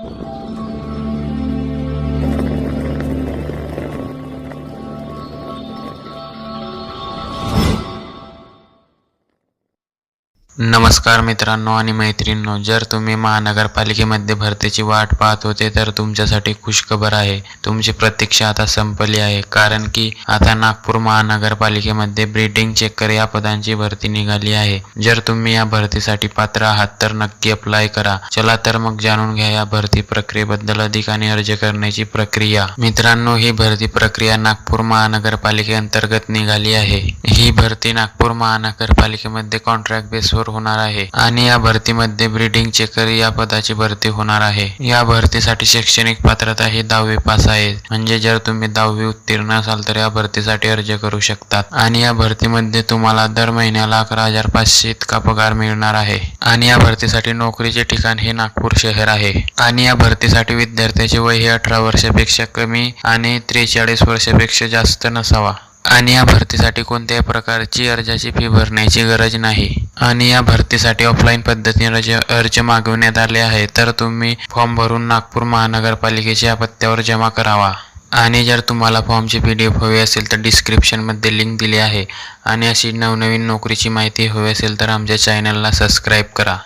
フフフ。नमस्कार मित्रांनो आणि मैत्रिणींनो जर तुम्ही महानगरपालिकेमध्ये भरतीची वाट पाहत होते तर तुमच्यासाठी खुशखबर आहे. तुमची प्रतीक्षा आता संपली आहे कारण की आता नागपूर महानगरपालिकेमध्ये ब्रीडिंग चेकर या पदांची भरती निघाली आहे. जर तुम्ही या भरतीसाठी पात्र आहात तर नक्की अप्लाय करा. चला तर मग जाणून घ्या या भरती प्रक्रियेबद्दल अधिक आणि अर्ज करण्याची प्रक्रिया. मित्रांनो ही भरती प्रक्रिया नागपूर महानगरपालिकेअंतर्गत निघाली आहे. ही भरती नागपूर महानगरपालिकेमध्ये कॉन्ट्रॅक्ट बेसवर होणार आहे आणि या भरतीमध्ये ब्रीडिंग चेकर या पदाची भरती होणार आहे. या भरतीसाठी शैक्षणिक पात्रता ही दहावी पास आहे. म्हणजे जर तुम्ही दहावी उत्तीर्ण असाल तर या भरतीसाठी अर्ज करू शकतात. आणि या भरतीमध्ये तुम्हाला दर महिन्याला अकरा हजार पाचशे इतका पगार मिळणार आहे. आणि या भरतीसाठी नोकरीचे ठिकाण हे नागपूर शहर आहे. आणि या भरतीसाठी विद्यार्थ्याचे वय हे अठरा वर्षापेक्षा कमी आणि त्रेचाळीस वर्षापेक्षा जास्त नसावा. आणि या भरतीसाठी कोणत्याही प्रकारची अर्जाची फी भरण्याची गरज नाही. आणि या भरतीसाठी ऑफलाईन पद्धतीने अर्ज अर्ज मागविण्यात आले आहे तर तुम्ही फॉर्म भरून नागपूर महानगरपालिकेच्या या पत्त्यावर जमा करावा. आणि जर तुम्हाला फॉर्मची पी डी एफ हवी असेल तर डिस्क्रिप्शनमध्ये लिंक दिली आहे. आणि अशी नवनवीन नोकरीची माहिती हवी असेल तर आमच्या चॅनलला सबस्क्राईब करा.